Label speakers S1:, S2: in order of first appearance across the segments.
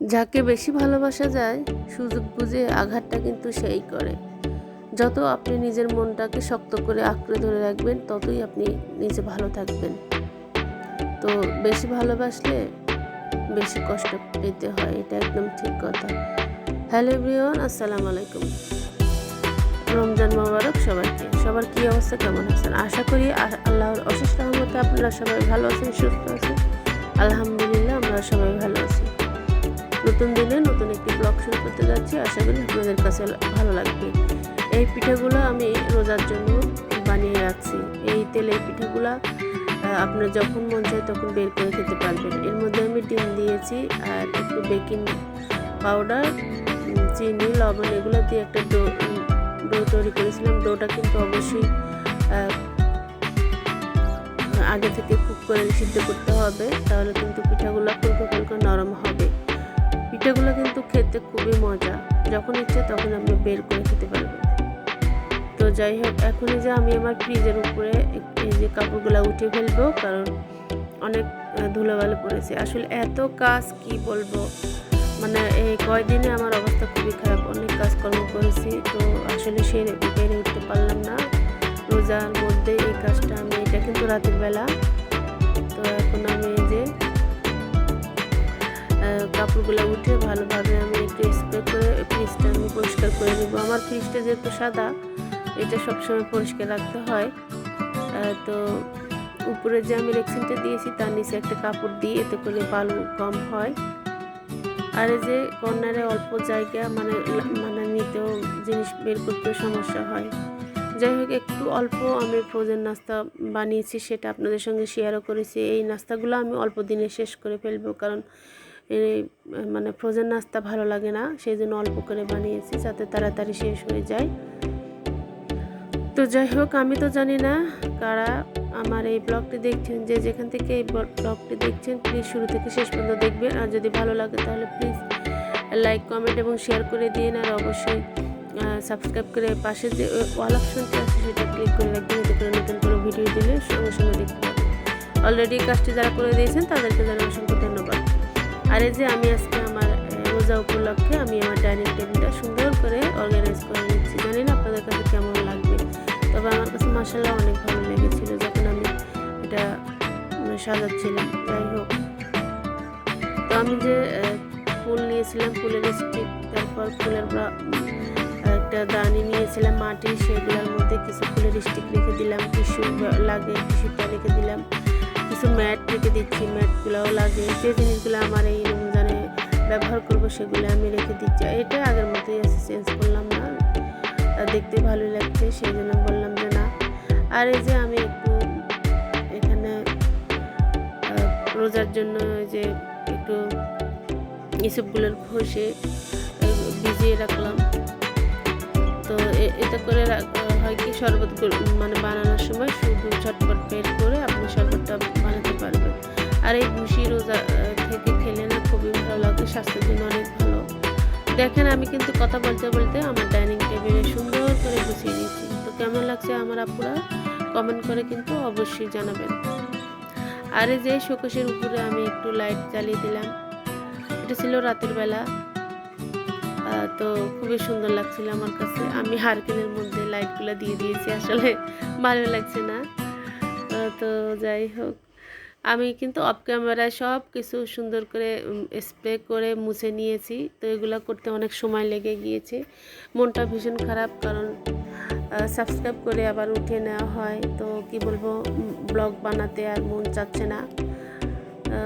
S1: যাকে বেশি ভালোবাসা যায়, সুযোগ বুঝে আঘাতটা কিন্তু সেই করে। যত আপনি নিজের মনটাকে শক্ত করে আঁকড়ে ধরে রাখবেন, ততই আপনি নিজে ভালো থাকবেন। তো বেশি ভালোবাসলে বেশি কষ্ট পেতে হয়, এটা একদম ঠিক কথা। হ্যালো এভরিওয়ান, আসসালামু আলাইকুম। রমজান মোবারক সবাইকে। সবার কী অবস্থা, কেমন আছেন? আশা করি আল্লাহর অশেষ রহমতে আপনারা সবাই ভালো আছেন, সুস্থ আছেন। আলহামদুলিল্লাহ, আমরা সবাই ভালো আছি। নতুন দিনে নতুন একটি ব্লগ শুরু করতে যাচ্ছি। আশা করি আপনাদের কাছে ভালো লাগবে। এই পিঠাগুলো আমি রোজার জন্য বানিয়ে রাখছি। এই তেলের পিঠাগুলো আপনার যখন মন চায় তখন বের করে খেতে পারবেন। এর মধ্যে আমি ডিম দিয়েছি আর একটু বেকিং পাউডার চিনি, লবণ এগুলো দিয়ে একটা ডো ডো তৈরি করেছিলাম। ডোটা কিন্তু অবশ্যই আগে থেকে কুক করে সিদ্ধ করতে হবে। তাহলে কিন্তু পিঠাগুলো ফুলকো ফুলকো নরম হবে। পিঠাগুলো কিন্তু খেতে খুবই মজা। যখন ইচ্ছে তখন আপনি বের করে খেতে পারবেন তো যাই হোক, এখনই যে আমি আমার ফ্রিজের উপরে এই যে কাপড়গুলো উঠে ফেলব, কারণ অনেক ধুলোবালি পড়েছে। আসলে এত কাজ কি বলব? মানে এই কয়দিনে আমার অবস্থা খুবই খারাপ। অনেক কাজকর্ম করেছি, তো আসলে সে বেড়ে উঠতে পারলাম না। রোজার মধ্যে এই কাজটা আমি, এটা কিন্তু রাতের বেলা। আহ, উঠে ভালোভাবে আমি একটু স্প্রে করে ফ্রিজটা আমি পরিষ্কার করে নেব। আমার ফ্রিজটা যেহেতু সাদা এটা সবসময় পরিষ্কার রাখতে হয়। তো উপরে যে আমি রেক্সিনটা দিয়েছি তার নিচে একটা কাপড় দিই এতে করে বালু কম হয়। আর এই যে কর্নারে অল্প জায়গা মানে মানে নিতেও জিনিস বের করতেও সমস্যা হয়। যাই হোক একটু অল্প আমি ফ্রোজেন নাস্তা বানিয়েছি সেটা আপনাদের সঙ্গে শেয়ারও করেছি। এই নাস্তাগুলো আমি অল্প দিনে শেষ করে ফেলব কারণ মানে ফ্রোজেন নাস্তা ভালো লাগে না সেই জন্য অল্প করে বানিয়েছি যাতে তাড়াতাড়ি শেষ হয়ে যায়। তো যাই হোক, আমি তো জানি না কারা আমার এই ব্লগটি দেখছেন, যে যেখান থেকে এই ব্লগটি দেখছেন প্লিজ শুরু থেকে শেষ পর্যন্ত দেখবেন। আর যদি ভালো লাগে তাহলে প্লিজ লাইক কমেন্ট এবং শেয়ার করে দিন। আর অবশ্যই সাবস্ক্রাইব করে পাশে যে ওয়াল অপশনটি আছে সেটা ক্লিক করে রাখবেন, এতে করে নতুন কোনো ভিডিও দিলে সঙ্গে সঙ্গে দেখতে পাবেন। অলরেডি কাজটি যারা করে দিয়েছেন, তাদেরকে জানাই অসংখ্য আর এই যে আমি আজকে আমার রোজা উপলক্ষে আমি আমার ডাইনিং টেবিলটা সুন্দর করে অর্গানাইজ করে নিচ্ছি। জানি না আপনাদের কাছে কেমন লাগবে, তবে আমার কাছে মাসাল্লাহ অনেক ভালো লেগেছিল যখন আমি এটা সাজাচ্ছিলাম। যাই হোক। তো আমি যে ফুল নিয়েছিলাম, ফুলের স্টিক তারপর ফুলের একটা দানি নিয়েছিলাম, মাটি সেগুলোর মধ্যে কিছু ফুলের স্টিক রেখে দিলাম, টিস্যু লাগে, টিস্যুটা রেখে দিলাম। কিছু ম্যাট রেখে দিচ্ছি ম্যাটগুলোও লাগে। যে জিনিসগুলো আমার এই রমজানে ব্যবহার করব সেগুলো আমি রেখে দিচ্ছি। এটা আগের মতোই আছে চেঞ্জ করলাম না। আর দেখতে ভালোই লাগছে সেই জন্য বললাম যে না। আর এই যে আমি একটু এখানে রোজার জন্য যে একটু এসবগুলোর আহ, ভিজিয়ে রাখলাম। তো এ- এতে করে হয় কি শরবত মানে বানানোর সময় শুধু ঝটপট বের করে আপনি শরবতটা বানাতে পারবেন। আর এই ভুসি রোজা থেকে খেলে না খুবই ভালো লাগে, স্বাস্থ্যের জন্য অনেক ভালো। দেখেন আমি কিন্তু কথা বলতে বলতে আমার ডাইনিং টেবিলে সুন্দর করে গুছিয়ে নিয়েছি। তো কেমন লাগছে আমার আপুরা? কমেন্ট করে কিন্তু অবশ্যই জানাবেন। আর যে শোকেশের উপরে আমি একটু লাইট জ্বালিয়ে দিলাম। এটা ছিল রাতের বেলা। তো খুবই সুন্দর লাগছিল আমার কাছে। আমি হারকেনের মধ্যে লাইটগুলো দিয়ে দিয়েছি, আসলে ভালো লাগছে না। তো যাই হোক। আমি কিন্তু অফ ক্যামেরায় সব কিছু সুন্দর করে স্প্রে করে মুছে নিয়েছি। তো এগুলো করতে অনেক সময় লেগে গিয়েছে। মনটা ভীষণ খারাপ, কারণ সাবস্ক্রাইব করে আবার উঠে নেওয়া হয়। তো কি বলব ব্লগ বানাতে আর মন চাচ্ছে না।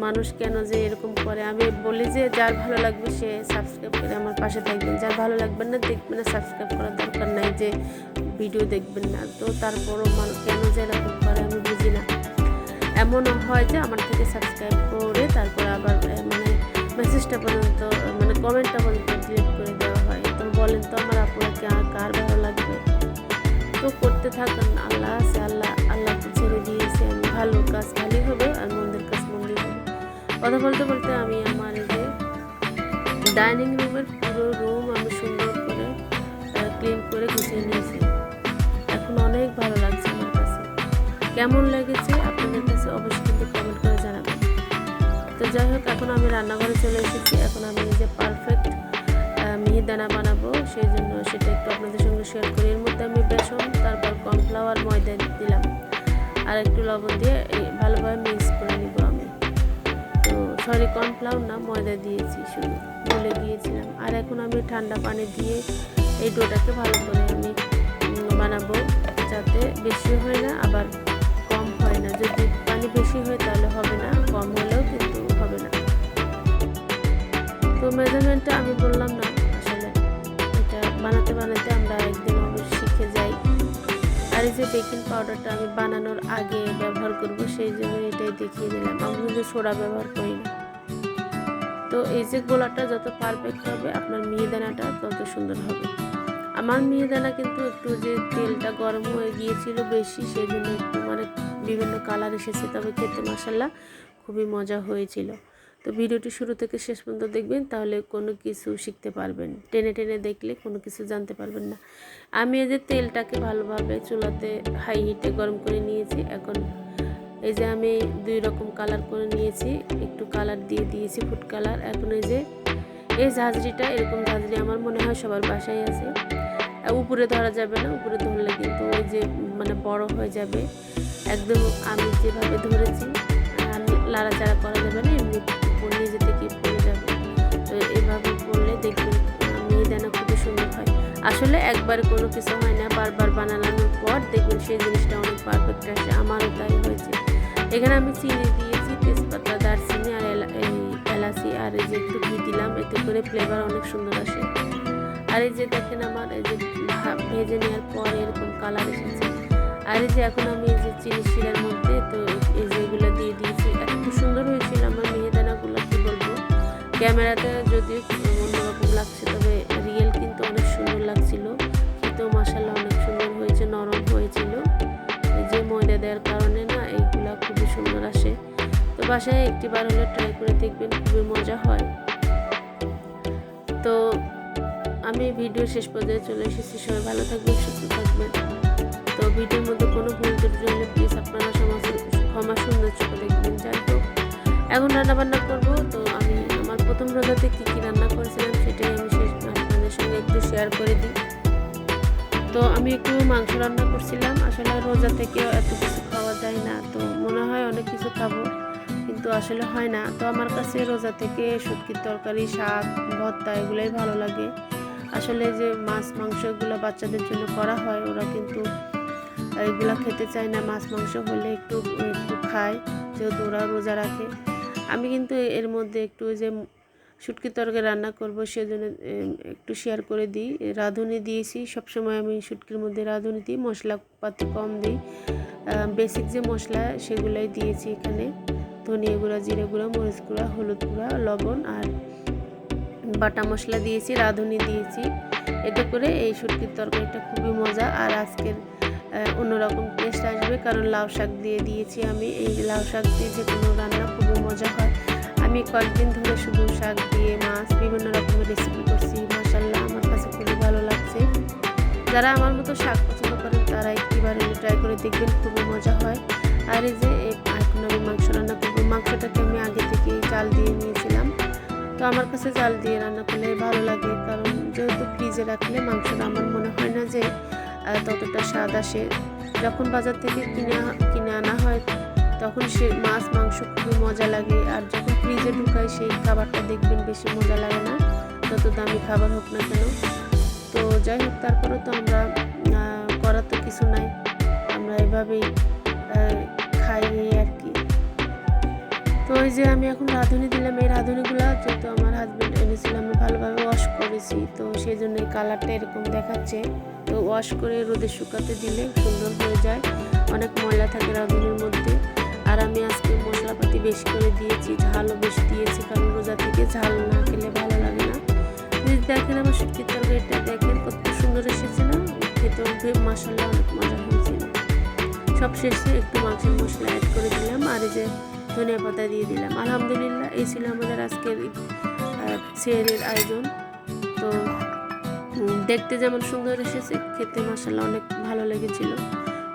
S1: মানুষ কেন যে এরকম করে? আমি বলি যে, যার ভালো লাগবে সে সাবস্ক্রাইব করে আমার পাশে থাকবেন। যার ভালো লাগবে না, দেখবেন না সাবস্ক্রাইব করার দরকার নাই যে ভিডিও দেখবেন না। তো তারপরও মানুষ কেন যে এরকম করে, আমি বুঝি না। এমনও হয় যে, আমার থেকে সাবস্ক্রাইব করে তারপর আবার মানে মেসেজটা পর্যন্ত মানে কমেন্টটা পর্যন্ত ডিলিট করে দেওয়া হয়। তো বলেন তো আমার আপুরা কে- কার ভালো লাগবে? তো করতে থাকেন। আল্লাহ আছে, আল্লাহ, আল্লাহকে ছেড়ে দিয়েছে। ভালো কাজ ভালোই হবে, আর কথা বলতে বলতে আমি আমার এই যে ডাইনিং রুমের পুরো রুম আমি সুন্দর করে ক্লিন করে গুছিয়ে নিয়েছি। এখন অনেক ভালো লাগছে আমার কাছে। কেমন লেগেছে আপনাদের কাছে অবশ্যই কিন্তু কমেন্ট করে জানাবেন। তো যাই হোক, এখন আমি রান্নাঘরে চলে এসেছি। এখন আমি এই যে পারফেক্ট মিহিদানা বানাবো। সেই জন্য সেটা একটু আপনাদের সঙ্গে শেয়ার করি। এর মধ্যে আমি বেসন, তারপর কর্নফ্লাওয়ার ময়দা দিলাম। আর একটু লবণ দিয়ে সরি কর্নফ্লাওয়ার না, ময়দা দিয়েছি শুধু। বলে দিয়েছিলাম। আর এখন আমি ঠান্ডা পানি দিয়ে এই ডোটাকে ভালো করে আমি বানাবো, যাতে বেশি হয় না, আবার কম হয় না। যদি পানি বেশি হয় তাহলে হবে না, কম হলেও কিন্তু হবে না। তো মেজারমেন্টটা আমি বললাম না, আসলে এটা বানাতে বানাতে আমরা একদিন শিখে যাই। আর এই যে বেকিং পাউডারটা আমি বানানোর আগে ব্যবহার করব, সেই জন্য এটাই দেখিয়ে দিলাম। আমি কিন্তু সোডা ব্যবহার করি না। তো এই যে গোলাটা যত পারফেক্ট হবে, আপনার মিহিদানাটা তত সুন্দর হবে। আমার মিহিদানা কিন্তু একটু যে তেলটা গরম হয়ে গিয়েছিল বেশি সেই জন্য একটু মানে বিভিন্ন কালার এসেছে, তবে খেতে মশাল্লা খুবই মজা হয়েছিল। তো ভিডিওটি শুরু থেকে শেষ পর্যন্ত দেখবেন, তাহলে কোনো কিছু শিখতে পারবেন। টেনে টেনে দেখলে কোনো কিছু জানতে পারবেন না। আমি এই যে তেলটাকে ভালোভাবে চুলাতে হাই হিটে গরম করে নিয়েছি, এখন এই যে আমি দুই রকম কালার করে নিয়েছি। একটু কালার দিয়ে দিয়েছি, ফুড কালার। এখন এই যে এই ঝাঁঝরিটা, এরকম ঝাঁঝরি আমার মনে হয় সবার বাসায় আছে। উপরে ধরা যাবে না, উপরে ধরলে কিন্তু ওই যে মানে বড় হয়ে যাবে। একদম আমি যেভাবে ধরেছি লাড়াচাড়া করা যাবে না, এমনি উপর নিজে থেকে পড়ে যাবে। তো এভাবে পড়লে দেখবেন মিহিদানা খুবই সুন্দর হয়। আসলে একবারে কোনো কিছু হয় না, বারবার বানানোর পর দেখবেন সেই জিনিসটা অনেক পারফেক্ট আসে। আমারও তাই হয়েছে। এখানে আমি চিনি দিয়েছি, তেজপাতা, দারচিনি আর এলাচি আর এই যে একটু ঘি দিলাম, এতে করে ফ্লেভার অনেক সুন্দর আসে। আর এই যে দেখেন আমার, এই যে ভেজে নেওয়ার পর এরকম কালার এসেছে। আর এই যে এখন আমি এই যে চিনি শিরার মধ্যে, তো এই যে এগুলো দিয়ে দিয়েছি। এত সুন্দর হয়েছিল আমার মিহিদানাগুলো, কি বলব? ক্যামেরাতে যদিও অন্যরকম লাগছে, তবে রিয়েল কিন্তু অনেক সুন্দর লাগছিল। খেতেও মশালা অনেক সুন্দর হয়েছে, নরম হয়েছিল। এই যে ময়দা দেওয়ার কারণে বাসায় একটি বার হলে ট্রাই করে দেখবেন, খুবই মজা হয়। তো আমি ভিডিও শেষ পর্যায়ে চলে এসেছি, সবাই ভালো থাকবেন, সুস্থ থাকবেন। তো ভিডিওর মধ্যে কোনো ভুল ত্রুটি হলে প্লিজ আপনারা ক্ষমা সুন্দর চোখে দেখবেন, যাই হোক। এখন রান্না বান্না করব, তো আমি আমার প্রথম রোজাতে কী কী রান্না করেছিলাম সেটাই আমি শেষ আপনাদের সঙ্গে একটু শেয়ার করে দিই। তো আমি একটু মাংস রান্না করছিলাম, আসলে রোজা থেকেও এত কিছু খাওয়া যায় না, তো মনে হয় অনেক কিছু খাব। কিন্তু আসলে হয় না। তো আমার কাছে রোজা থেকে শুটকির তরকারি, শাক, ভর্তা এগুলোই ভালো লাগে। আসলে যে মাছ, মাংস এগুলো বাচ্চাদের জন্য করা হয়, ওরা কিন্তু এগুলো খেতে চায় না। মাছ, মাংস হলে একটু একটু খায়, যেহেতু ওরা রোজা রাখে। আমি কিন্তু এর মধ্যে একটু যে শুটকি তরকারি রান্না করব সেজন্য একটু শেয়ার করে দিই। রাঁধুনি দিয়েছি, সবসময় আমি শুটকির মধ্যে রাঁধুনি দিই, মশলাপাতি কম দিই। বেসিক যে মশলা সেগুলাই দিয়েছি এখানে। ধনিয়া গুঁড়া, জিরে গুঁড়া, মরিচ গুঁড়া, হলুদ গুঁড়া, লবণ আর বাটা মশলা দিয়েছি, রাঁধুনি দিয়েছি। এতে করে এই শুটকির তরকারিটা খুবই মজা। আর আজকের অন্যরকম টেস্ট আসবে কারণ লাউ শাক দিয়ে দিয়েছি আমি। এই লাউ শাক দিয়ে যে কোনো রান্না খুবই মজা হয়। আমি কয়েকদিন ধরে শুধু শাক দিয়ে, মাছ, বিভিন্ন রকমের রেসিপি করছি। মাসাল্লাহ আমার কাছে খুবই ভালো লাগছে। যারা আমার মতো শাক পছন্দ করেন, তারা একটিবার ট্রাই করে দেখবেন, খুবই মজা হয়। আর এই যে এখন আমি মাংস রান্না করব। মাংসটাকে আমি আগে থেকে জাল দিয়ে নিয়েছিলাম। তো আমার কাছে জাল দিয়ে রান্না করলে ভালো লাগে, কারণ যেহেতু ফ্রিজে রাখলে মাংসটা আমার মনে হয় না যে ততটা স্বাদ আসে। যখন বাজার থেকে কিনে কিনে আনা হয়, তখন সে মাছ, মাংস খুবই মজা লাগে। আর যখন ফ্রিজে ঢুকায় সেই খাবারটা দেখবেন বেশি মজা লাগে না, যত দামি খাবার হোক না কেন। তো যাই হোক তারপরে তো আমরা করার তো কিছু নাই। আমরা এভাবেই খাই আর তো ওই যে আমি এখন রাঁধুনি দিলাম, এই রাঁধুনিগুলো যেহেতু আমার হাজব্যান্ড এনেছিল, আমি ভালোভাবে ওয়াশ করেছি। তো সেই জন্য এই কালারটা এরকম দেখাচ্ছে। তো ওয়াশ করে রোদে শুকাতে দিলে সুন্দর হয়ে যায়। অনেক ময়লা থাকে রাঁধুনির মধ্যে। আর আমি আজকে মশলাপাতি বেশি করে দিয়েছি, ঝালও বেশি দিয়েছি, কারণ রোজা থেকে ঝাল না খেলে ভালো লাগে না। যদি দেখেন আমার শুটকির তরকারিটা, দেখেন কত সুন্দর এসেছে না? খেতেও মশলা অনেক মজা হয়েছিল সব শেষে একটু মাংসের মশলা অ্যাড করে দিলাম। আর এই যে ধনিয়া পাতা দিয়ে দিলাম। আলহামদুলিল্লাহ, এই ছিল আমাদের আজকের সেয়ারের আয়োজন। তো দেখতে যেমন সুন্দর এসেছে, খেতে মশলা অনেক ভালো লেগেছিল।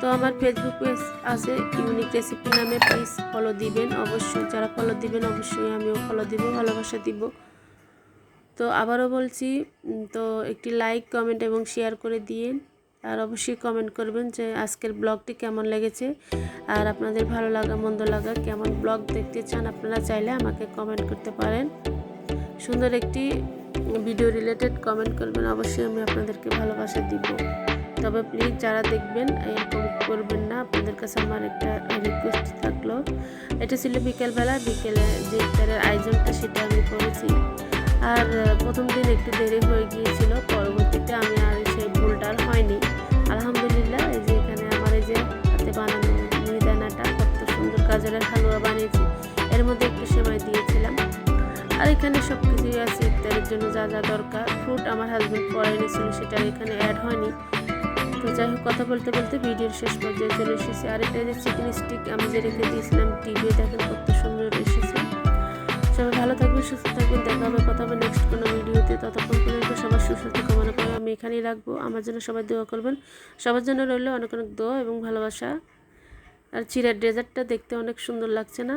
S1: তো আমার ফেসবুক পেজ আছে ইউনিক রেসিপি নামে প্লিজ ফলো দিবেন। অবশ্যই যারা ফলো দিবেন, অবশ্যই আমিও ফলো দিব, ভালোবাসা দিব। তো আবারও বলছি তো একটি লাইক কমেন্ট এবং শেয়ার করে দিয়েন। আর অবশ্যই কমেন্ট করবেন যে আজকের ব্লগটি কেমন লেগেছে। আর আপনাদের ভালো লাগা, মন্দ লাগা, কেমন ব্লগ দেখতে চান আপনারা চাইলে আমাকে কমেন্ট করতে পারেন। সুন্দর একটি ভিডিও রিলেটেড কমেন্ট করবেন, অবশ্যই আমি আপনাদেরকে ভালোবাসা দিব। তবে প্লিজ যারা দেখবেন এরকম করবেন না, আপনাদের কাছে আমার একটা রিকোয়েস্ট থাকল। এটা ছিল বিকেলবেলা, বিকেলে যে ইফতারের আয়োজনটা সেটা আমি করেছি। আর প্রথম দিন একটু দেরি হয়ে গিয়েছিল, পরবর্তীতে আমি আর সেই ভুলটা হয়নি। গাজরের হালুয়া বানিয়েছি। এর মধ্যে একটু সেমাই দিয়েছিলাম। আর এখানে সব কিছুই আছে, ইফতারের জন্য যা যা দরকার। ফ্রুট আমার হাজব্যান্ড পরে এনেছিল সেটা এখানে অ্যাড হয়নি। তো যাই হোক, কথা বলতে বলতে ভিডিওর শেষ পর্যায়ে চলে এসেছি। আর এটা যে চিকেন স্টিক আমি যে রেখে দিয়েছিলাম টিভি দেখেন কত সুন্দর এসেছে। সবাই ভালো থাকবেন, সুস্থ থাকবেন, দেখা হবে, কথা হবে নেক্সট কোনো ভিডিওতে ততক্ষণ পর্যন্ত সবার সুস্বাস্থ্য কামনা করে আমি এখানেই রাখব। আমার জন্য সবাই দোয়া করবেন। সবার জন্য রইল অনেক অনেক দোয়া এবং ভালোবাসা। আর চিরা ডেজার্টটা দেখতে অনেক সুন্দর লাগছে না?